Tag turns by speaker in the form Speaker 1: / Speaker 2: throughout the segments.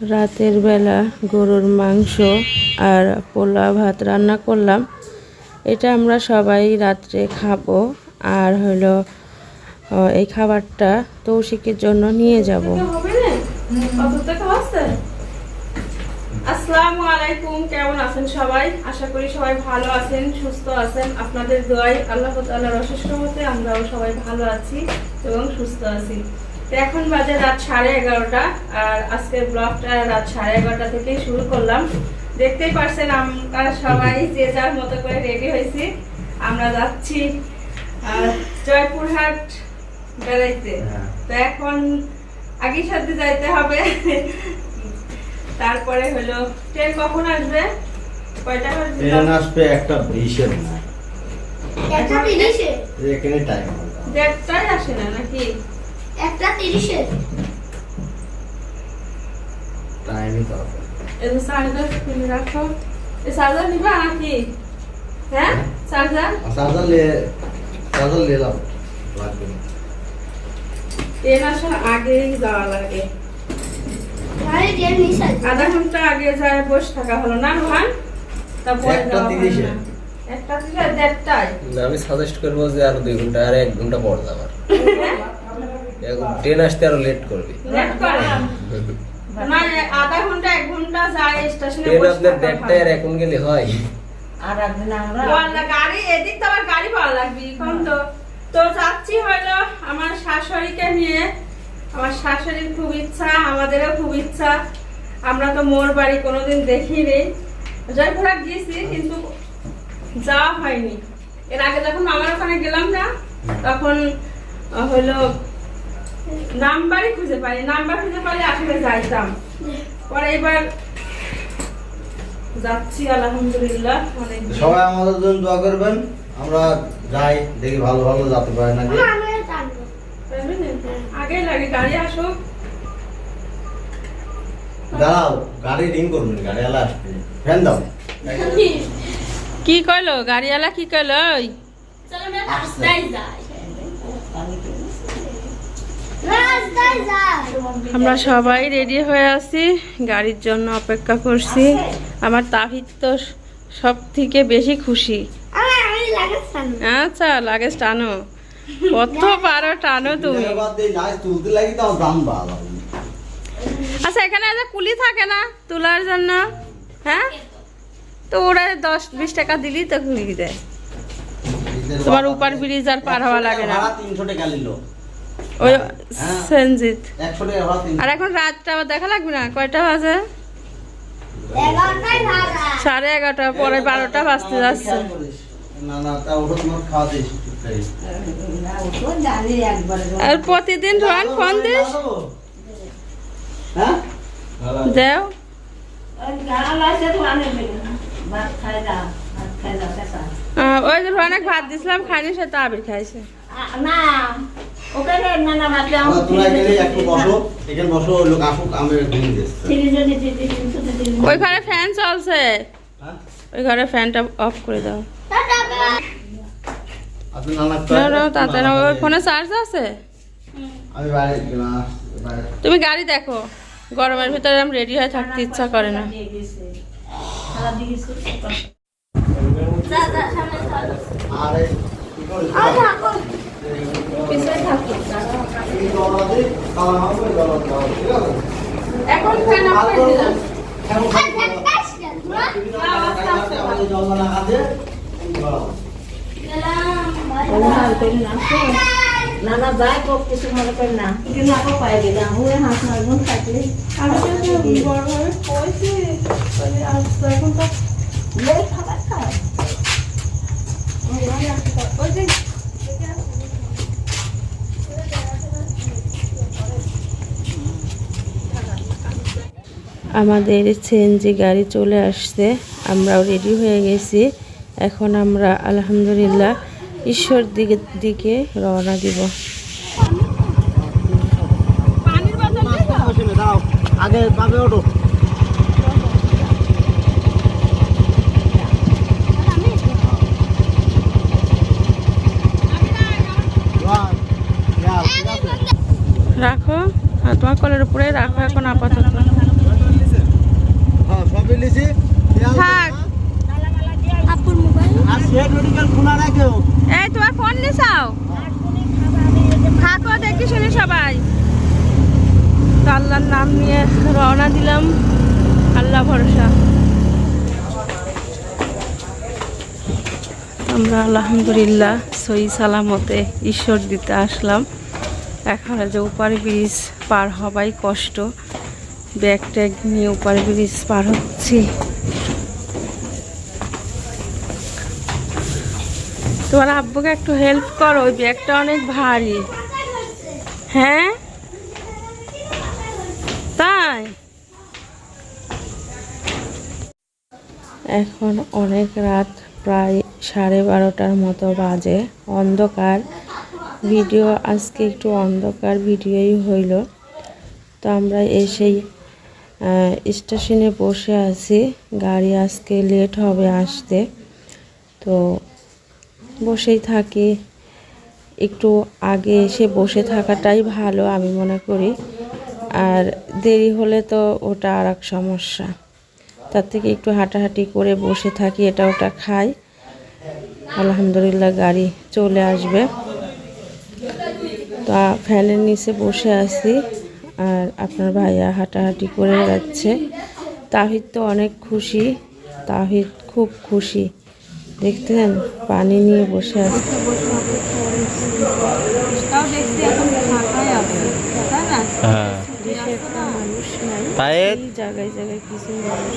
Speaker 1: রাতের বেলা গরুর মাংস আর পোলা ভাত রান্না করলাম। এটা আমরা সবাই রাত্রে খাব আর হলো এই খাবারটা তৌশিকের জন্য নিয়ে যাব।
Speaker 2: আসসালামু আলাইকুম, কেমন আছেন সবাই? আশা করি সবাই ভালো আছেন, সুস্থ আছেন। আপনাদের দোয়াই আল্লাহ তাআলার অশেষ রহমতে আমরাও সবাই ভালো আছি এবং সুস্থ আছি। এখন বাজে রাত সাড়ে এগারোটা আর আজকের ব্লগটা রাত সাড়ে এগারোটা থেকেই শুরু করলাম। দেখতেই পারছেন আমরা সবাই যে যার মতো করে রেডি হয়েছি। আমরা যাচ্ছি জয়পুরহাট বেড়াইতে। তো এখন আগের সাথে যাইতে হবে। তারপরে হলো ট্রেন কখন আসবে? কয়টা?
Speaker 3: ট্রেন আসবে একটা বিশের না
Speaker 4: একটা তিরিশে
Speaker 3: এখানে টাইম
Speaker 2: দেড়টায় আসে না নাকি?
Speaker 4: একটা তিরিশে।
Speaker 3: টাইমই তো
Speaker 2: এই চার্জার খুলে রাখো। এই চার্জার নিবা নাকি? হ্যাঁ? চার্জার
Speaker 3: চার্জার নিয়ে চার্জার লাগবে না।
Speaker 2: ট্রেন আসার আগেই যাওয়া লাগে। আধা ঘণ্টা আগে যায় বসে থাকা হলো না রোহান? তারপরে
Speaker 3: একটা
Speaker 2: হয়
Speaker 3: তিরিশে।
Speaker 2: দেড়টায়।
Speaker 5: আমি সাজেস্ট করব যে আরও দুই ঘণ্টা আর এক ঘণ্টা পর যাবার ট্রেন আসতে আরও লেট করবে।
Speaker 2: লেট আধা ঘণ্টা এক ঘণ্টা যায় স্টেশনে
Speaker 5: ট্রেন আপনার দেড়টায় আর এখন গেলে হয়।
Speaker 2: বললা, গাড়ি এদিক তো আবার গাড়ি পাওয়া লাগবে এখন তো। তো যাচ্ছি হলো আমার শাশুড়িকে নিয়ে। আমার শাশুড়ির খুব ইচ্ছা আমাদেরও খুব ইচ্ছা। আমরা তো মোর বাড়ি কোনোদিন দেখিনি। জয়পুরহাট গিয়েছি কিন্তু যাওয়া হয়নি। এর আগে যখন মামার ওখানে গেলাম না তখন হলো নাম্বারই খুঁজে পাই নাম্বার খুঁজে পাইলে আসলে যাইতাম। পরে এবার যাচ্ছি আলহামদুলিল্লাহ অনেক
Speaker 3: সবাই আমাদের জন্য দোয়া করবেন। আমরা যাই দেখি ভালো ভালো যেতে পারে নাকি।
Speaker 4: আমি জানব।
Speaker 2: আগে লাগে গাড়ি আসুক।
Speaker 3: দাঁড়াও গাড়ি রিং করুন গাড়ি আলা আসবে। ফ্যান দাও।
Speaker 1: কি কইলো? গাড়িওয়ালা কি কইলো?
Speaker 4: চলো আমরা যাই রাস্তায় যাই।
Speaker 1: আমরা সবাই রেডি হয়ে আছি। গাড়ির জন্য অপেক্ষা করছি। আমার তাহিদ তো সব থেকে বেশি খুশি। আচ্ছা লাগেজ টানো। কত পারো টানো তুমি।
Speaker 3: লাগি
Speaker 1: আচ্ছা এখানে কুলি থাকে না তোলার জন্য হ্যাঁ? তো ওরা দশ বিশ টাকা দিলি তো কুলি দেয়। তোমার উপর ব্রিজ আর পার হওয়া লাগে না।
Speaker 3: তিনশো টাকা নিল।
Speaker 1: ওই
Speaker 3: হ্যাঁ। তিনশো।
Speaker 1: আর এখন রাতটা আবার দেখা লাগবে না? কয়টা বাজে? সাড়ে এগারোটা পরে বারোটা বাজতে যাচ্ছে।
Speaker 3: না না তা ওটা দিস।
Speaker 1: আর প্রতিদিন রোহান ফোন দিস?
Speaker 3: হ্যাঁ?
Speaker 1: দেও। আহ, ওই যে রোহানক ভাত দিছিলাম খাইনি সে তো আবির খাইছে।
Speaker 4: না ওকে না না ভাবলাম
Speaker 3: আবার তোমরা এখানে একটু বসো এখানে বসো ওই লোক আসুক আমি ঘুমিয়ে দিচ্ছি।
Speaker 1: ওই ঘরে ফ্যান চলছে।
Speaker 3: হ্যাঁ?
Speaker 1: ওই ঘরে ফ্যানটা অফ করে দাও।
Speaker 4: টাটা
Speaker 3: আপনি নানা
Speaker 1: না না তাতে না ওই ফোনে চার্জ আছে?
Speaker 3: আমি বাইরে গেলাম বাইরে।
Speaker 1: তুমি গাড়ি দেখো গরমের ভিতরে আমি রেডি হয়ে থাকতে ইচ্ছা করে না।
Speaker 3: আরে
Speaker 2: এখন ফ্যান অফ করে দিলাম
Speaker 3: এখন
Speaker 4: আর দেখাস না তোরা
Speaker 3: আমাদের জল লাগা দে
Speaker 6: না না যাই কিছু মনে করি না কিন্তু আপা পাই দিলাম ওই হাঁস মারগুন থাকলে
Speaker 2: আমি তো তবে আজ তো এখন তো
Speaker 6: লেই খাবার খায়
Speaker 2: ওই যে
Speaker 1: আমাদের সিএনজি গাড়ি চলে আসছে, আমরাও রেডি হয়ে গেছি। এখন আমরা আলহামদুলিল্লাহ ঈশ্বর দিকে দিকে রওনা দিব। রাখো তোমার কলের উপরে রাখো এখন আপাতত।
Speaker 3: স্টেট মেডিকেল খোলা না
Speaker 2: এই তোমার ফোন নিছাও? থাকো দেখি শুনি সবাই। তো আল্লাহর নাম নিয়ে রওনা দিলাম। আল্লাহ ভরসা। আমরা আলহামদুলিল্লাহ সই সালামতে ঈশ্বর দিতে আসলাম। এখন যে উপার ব্রিজ পার হবাই কষ্ট। ব্যাগ ট্যাগ নিয়ে উপার ব্রিজ পার হচ্ছি। তোমার আব্বুকে একটু হেল্প করো, ওই ব্যাগটা অনেক ভারী। হ্যাঁ? তাই? এখন অনেক রাত, প্রায় সাড়ে বারোটার মতো বাজে। অন্ধকার। ভিডিও আজকে একটু অন্ধকার ভিডিওই হইল। তো আমরা এসেই স্টেশনে বসে আছি। গাড়ি আজকে লেট হবে আসতে। তো বসেই থাকি। একটু আগে এসে বসে থাকাটাই ভালো, আমি মনে করি। আর দেরি হলে তো ওটা আর এক সমস্যা। তার থেকে একটু হাঁটাহাঁটি করে বসে থাকি, এটা ওটা খাই। আলহামদুলিল্লাহ গাড়ি চলে আসবে। তা ফ্যানের নিচে বসে আছি। আর আপনার ভাইয়া হাঁটাহাঁটি করে যাচ্ছে। তাহিদ তো অনেক খুশি। তাহিদ খুব খুশি। দেখতেন পানি নিয়ে বসে আছে।
Speaker 7: হ্যাঁ
Speaker 1: মানুষ নাই
Speaker 7: পায়ের
Speaker 1: এই জায়গায় জায়গায় কিছু মানুষ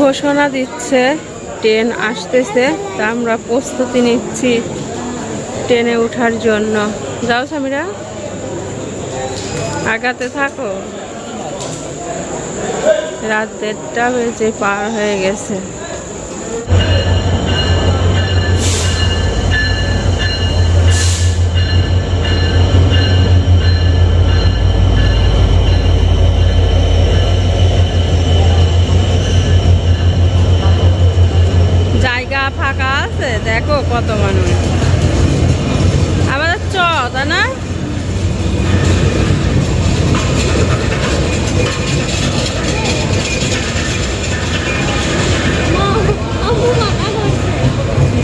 Speaker 1: ঘোষণা দিচ্ছে ট্রেন আসতেছে তা আমরা প্রস্তুতি নিচ্ছি ট্রেনে ওঠার জন্য। যাও সামিরা। আগাতে থাকো। রাত দেড়টা বেজে পার হয়ে গেছে। জায়গা ফাঁকা আছে? দেখো কত মানুষ। আমাদের চ, তাই না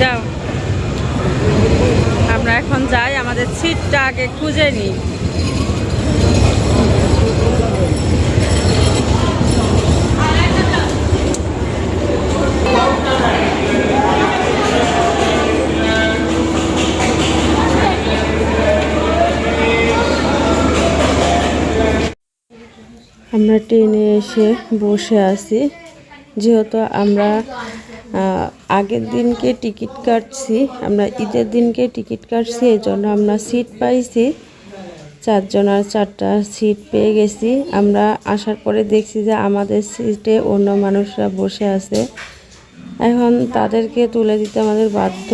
Speaker 1: যাও আমরা এখন যাই আমাদের সিটটা আগে খুঁজে নিই আমরা ট্রেনে বসে আছি। যেহেতু আমরা আগের দিনকে টিকিট কাটছি, আমরা ঈদের দিনকে টিকিট কাটছি, এই জন্য আমরা সিট পাইছি। চারজন আর চারটা সিট পেয়ে গেছি। আমরা আসার পরে দেখছি যে আমাদের সিটে অন্য মানুষরা বসে আছে। এখন তাদেরকে তুলে দিতে আমাদের বাধ্য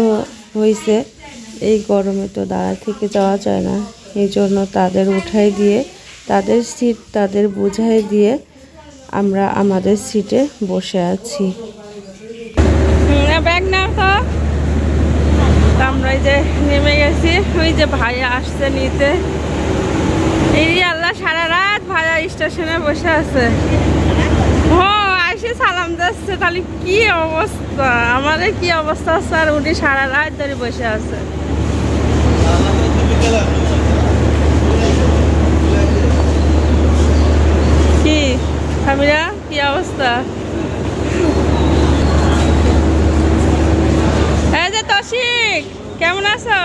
Speaker 1: হয়েছে এই গরমে তো দাঁড়া থেকে যাওয়া যায় না। এই জন্য তাদের উঠাই দিয়ে, তাদের সিট তাদের বুঝাই দিয়ে আমরা আমাদের সিটে বসে আছি। ব্যাগ নাও তো। আমরা এই যে নেমে গেছি। ওই যে ভাইয়া আসছে নিতে। এই আল্লাহ সারা রাত ভাইয়া স্টেশনে বসে আছে। আইসে সালাম যাচ্ছে। তাহলে কি অবস্থা? আমাদের কি অবস্থা আছে? আর উনি সারা রাত ধরে বসে আছে কি সামিরা কি অবস্থা? এই যে তশিক কেমন আছো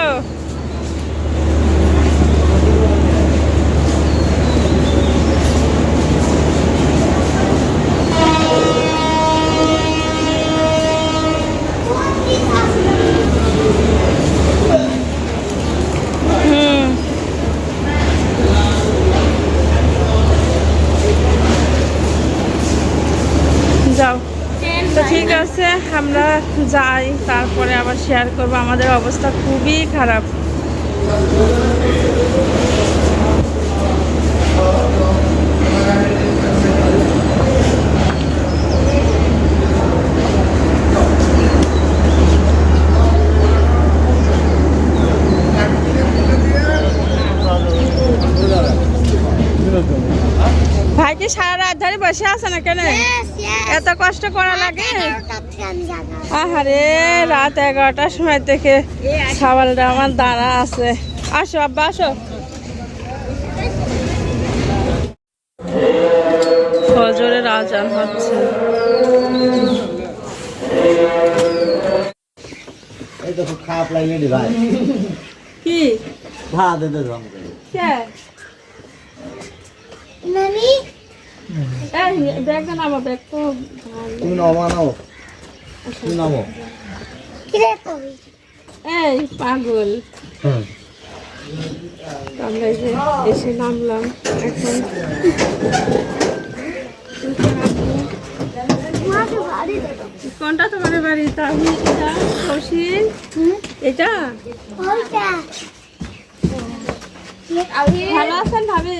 Speaker 1: হুম যাও তো ঠিক আছে আমরা যাই, তারপরে আবার শেয়ার করব। আমাদের অবস্থা খুবই খারাপ। ভাই কি সারা রাত ধরে বসে আছে না কেন? কষ্ট করা লাগে? আহারে রাত এগারোটার সময় থেকে সওয়ালটা আমার দাঁড়া আছে। আসো আব্বা আসো। ফজরের আজান হচ্ছে।
Speaker 3: খারাপ লাগলে ভাই।
Speaker 1: কি?
Speaker 3: দে দে আমাকে
Speaker 1: কে
Speaker 4: নানি
Speaker 1: এই ব্যাগটা নামো ব্যাগ তো।
Speaker 3: তুমি নামো নাও। তুমি নামো
Speaker 1: এই পাগল। আমরা এই যে এসে নামলাম এখন। কোনটা তোমার বাড়ি? তাহি এটা কৌশিক এটা? ভালো আছেন ভাবি?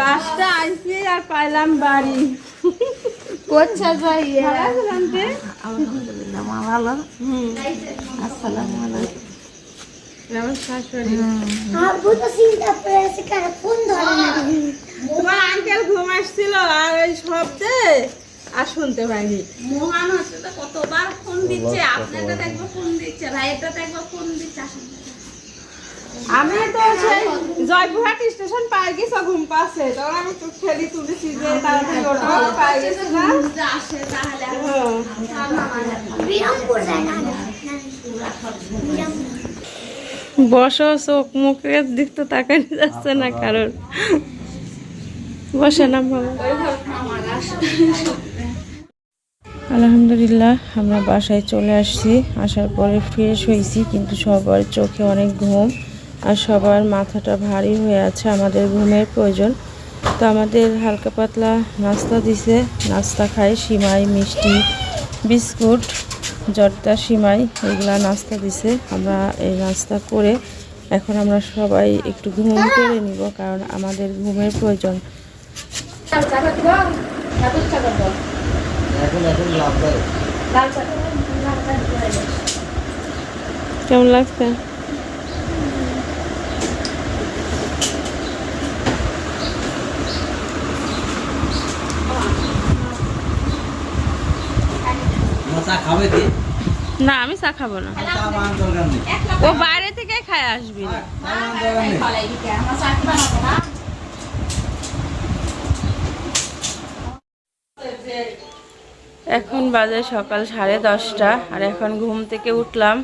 Speaker 1: লাস্টে আইসি আর পাইলাম বাড়ি।
Speaker 6: কোচ্ছা যাই?
Speaker 1: ভালো হুম।
Speaker 6: আসসালামু আলাইকুম।
Speaker 1: তোমার আঙ্কেল ঘুম আসছিল আর ওই শব্দে আর শুনতে পাইনি।
Speaker 6: মহান হচ্ছে তো কতবার ফোন দিচ্ছে ফোন দিচ্ছে। ফোন দিচ্ছে
Speaker 1: আমি তো সেই জয়পুরহাট স্টেশন পাই গেছি ঘুম পাচ্ছে। তখন আমি একটু খেলি তুলেছি যে তাড়াতাড়ি ওঠো পাই গেছি না।
Speaker 6: আসে তাহলে
Speaker 1: হ্যাঁ।
Speaker 4: বিরামপুর যায় না
Speaker 1: বসো চোখ মুখের দিক তো তাকানো যাচ্ছে না কারণ বসে না ভালো আলহামদুলিল্লাহ, আমরা বাসায় চলে আসছি। আসার পরে ফ্রেশ হয়েছি, কিন্তু সবার চোখে অনেক ঘুম আর সবার মাথাটা ভারী হয়ে আছে, আমাদের ঘুমের প্রয়োজন। তো আমাদের হালকা পাতলা নাস্তা দিছে। নাস্তা খাই সিমাই, মিষ্টি, বিস্কুট, জর্দা, সিমাই, এগুলা নাস্তা দিছে। আমরা এই নাস্তা করে এখন আমরা সবাই একটু ঘুম করে নিব, কারণ আমাদের ঘুমের প্রয়োজন।
Speaker 3: এখন এখন লাভ
Speaker 1: কেমন লাগছে? না আমি চা খাব না। ও বাইরে থেকে খায় আসবি না
Speaker 3: চা বানানোর দরকার নেই
Speaker 1: এখন বাজে সকাল সাড়ে দশটা, আর এখন ঘুম থেকে উঠলাম।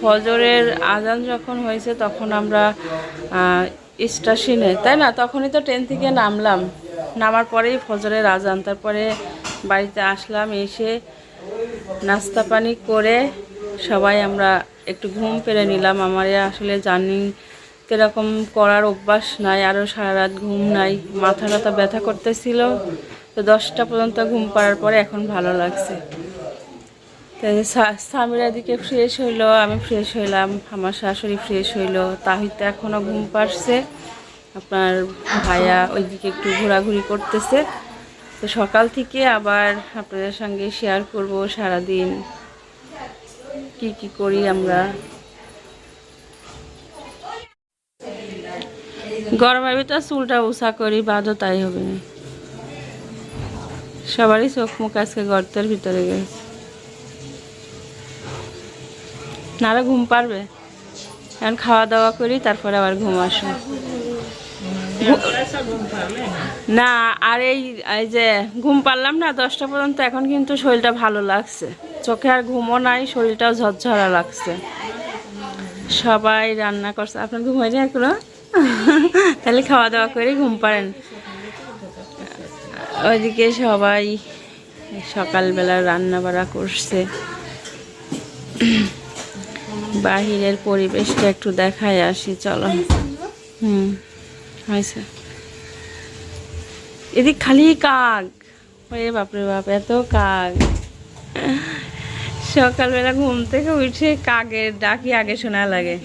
Speaker 1: ফজরের আজান যখন হয়েছে তখন আমরা স্টেশনে, তাই না? তখনই তো ট্রেন থেকে নামলাম। নামার পরেই ফজরের আজান, তারপরে বাড়িতে আসলাম, এসে নাস্তা পানি করে সবাই আমরা একটু ঘুম পেরে নিলাম। আমার আসলে জার্নি এরকম করার অভ্যাস নাই আরও সারা রাত ঘুম নাই মাথা ব্যথা করতেছিল। তো দশটা পর্যন্ত ঘুম পাড়ার পরে এখন ভালো লাগছে। স্বামীরা এদিকে ফ্রেশ হইল, আমি ফ্রেশ হইলাম, আমার শাশুড়ি ফ্রেশ হইল, তাহিতে এখনও ঘুম পাড়ছে, আপনার ভাইয়া ওইদিকে একটু ঘোরাঘুরি করতেছে। তো সকাল থেকে আবার আপনাদের সঙ্গে শেয়ার করব সারাদিন, কি কি করি আমরা। গরমের ভিতর চুলটা উষা করি, বাদও তাই হবে না। সবারই চোখ মুখ আজকে গর্তের ভিতরে গেছে। নারা ঘুম পারবে? এখন খাওয়া দাওয়া করি, তারপরে আবার ঘুম আসো না, আর এই যে ঘুম পারলাম না, দশটা পর্যন্ত এখন কিন্তু শরীরটা ভালো লাগছে। চোখে আর ঘুমও নাই, শরীরটাও ঝরঝরা লাগছে। সবাই রান্না করছে। আপনার ঘুম হয়নি এখনও? তাহলে খাওয়া দাওয়া করে ঘুম পারেন। ওইদিকে সবাই সকালবেলা রান্না বাড়া করছে। বাহিরের পরিবেশটা একটু দেখায় আসি, চলো। হুম হয়েছে এদিক খালি কাক। ওরে বাপরে বাপ, এত কাক। সকালবেলা ঘুম থেকে উঠে কাকের ডাকি আগে শোনা লাগে।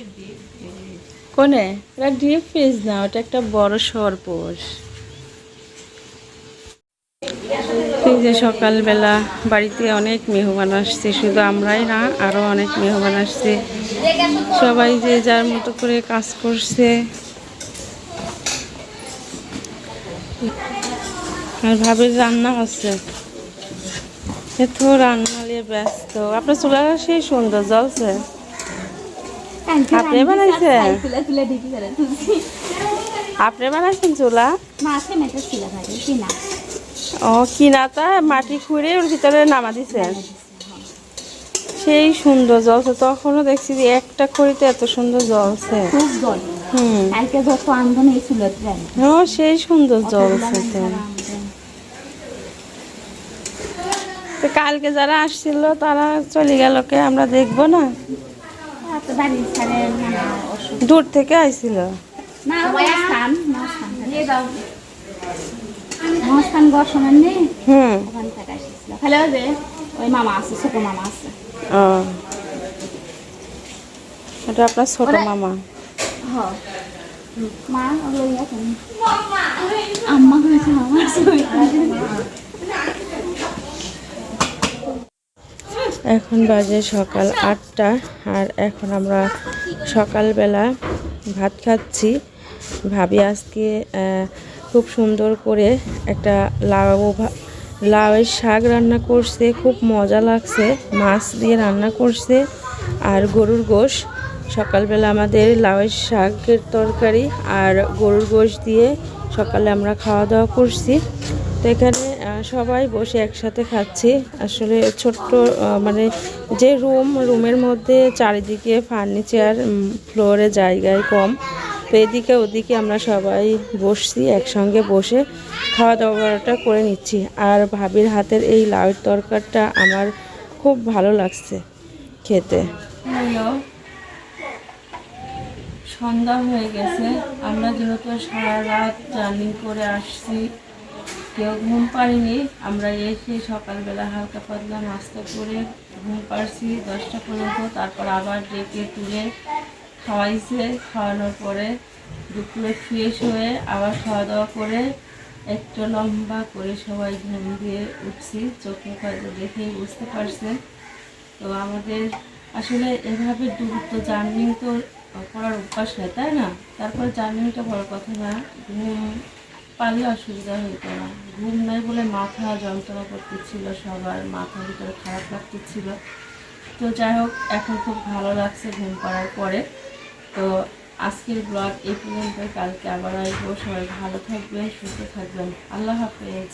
Speaker 1: কোনে? এটা ডিপ ফ্রিজ না, ওটা একটা বড় সরপোষ এই যে সকালবেলা বাড়িতে অনেক মেহমান আসছে শুধু আমরাই না আরও অনেক মেহমান আসছে। সবাই যে যার মতো করে কাজ করছে। আর ভাবির রান্না আছে এত রান্না নিয়ে ব্যস্ত। আপনার চুলা সেই সুন্দর জ্বলছে। আপনি বানাইছেন? আপনি বানাইছেন চুলা?
Speaker 6: মাছে মেটে
Speaker 1: ও কিনাটা মাটি খুঁড়ে ওর ভিতরে নামা দিছেন সেই সুন্দর জ্বলছে তখনও দেখছি যে একটা খড়িতে এত সুন্দর জ্বলছে
Speaker 6: খুব জল।
Speaker 1: হুম। ও সেই সুন্দর জ্বলছে তো। কালকে যারা আসছিল তারা চলে গেল কে? আমরা দেখব না?
Speaker 6: ছাড়ে মানে
Speaker 1: দূর থেকে আইছিল।
Speaker 6: না মহাস্থান মহাস্থান দিয়ে দাও মহাস্থান গর্ষণের নেই
Speaker 1: হুম।
Speaker 6: ওখান থেকে আসছিল হ্যালো যে ওই মামা আছে ছোট মামা আছে।
Speaker 1: ও। এটা আপনার ছোট মামা।
Speaker 6: হ। মা ওগুলো ইয়া কেন আম্মা হয়েছে মামা
Speaker 1: এখন বাজে সকাল আটটা আর এখন আমরা সকালবেলা ভাত খাচ্ছি। ভাবি আজকে আহ, খুব সুন্দর করে একটা লাউ লাউয়ের শাক রান্না করছে, খুব মজা লাগছে। মাছ দিয়ে রান্না করছে আর গরুর গোশ। সকালবেলা আমাদের লাউয়ের শাকের তরকারি আর গরুর গোশ দিয়ে সকালে আমরা খাওয়া দাওয়া করছি। তো এখানে সবাই বসে একসাথে খাচ্ছি। আসলে ছোট্ট মানে যে রুম, রুমের মধ্যে চারিদিকে ফার্নিচার ফ্লোরে জায়গায় কম। তো এদিকে ওদিকে আমরা সবাই বসছি, একসঙ্গে বসে খাওয়া দাওয়াটা করে নিচ্ছি। আর ভাবির হাতের এই লাউয়ের তরকারটা আমার খুব ভালো লাগছে খেতে। সন্ধ্যা হয়ে গেছে। আমরা যেহেতু সারা রাত জার্নি করে আসছি, কেউ ঘুম পারিনি আমরা এসে সকালবেলা হালকা পাতলা নাস্তা করে ঘুম পারছি দশটা পর্যন্ত, তারপর আবার ডেকে তুলে খাওয়াইছে, খাওয়ানোর পরে দুপুরে ফ্রেশ হয়ে আবার খাওয়া দাওয়া করে একটু লম্বা করে সবাই ঘুম দিয়ে উঠছি। চোখে হয়তো দেখেই বুঝতে পারছেন। তো আমাদের আসলে এভাবে দূরত্ব জার্নিং তো করার অভ্যাস হয়, তাই না? তারপর জার্নিংটা বড় কথা না, ঘুম পারলে অসুবিধা হইতো না। ঘুম নাই বলে মাথা যন্ত্রণা করতেছিল সবার, মাথার ভিতরে খারাপ লাগতেছিল। তো যাই হোক, এখন খুব ভালো লাগছে ঘুম পাড়ার পরে। তো আজকের ব্লগ এই পর্যন্ত কালকে আবার আসব। সবাই ভালো থাকবেন, সুস্থ থাকবেন। আল্লাহ হাফেজ।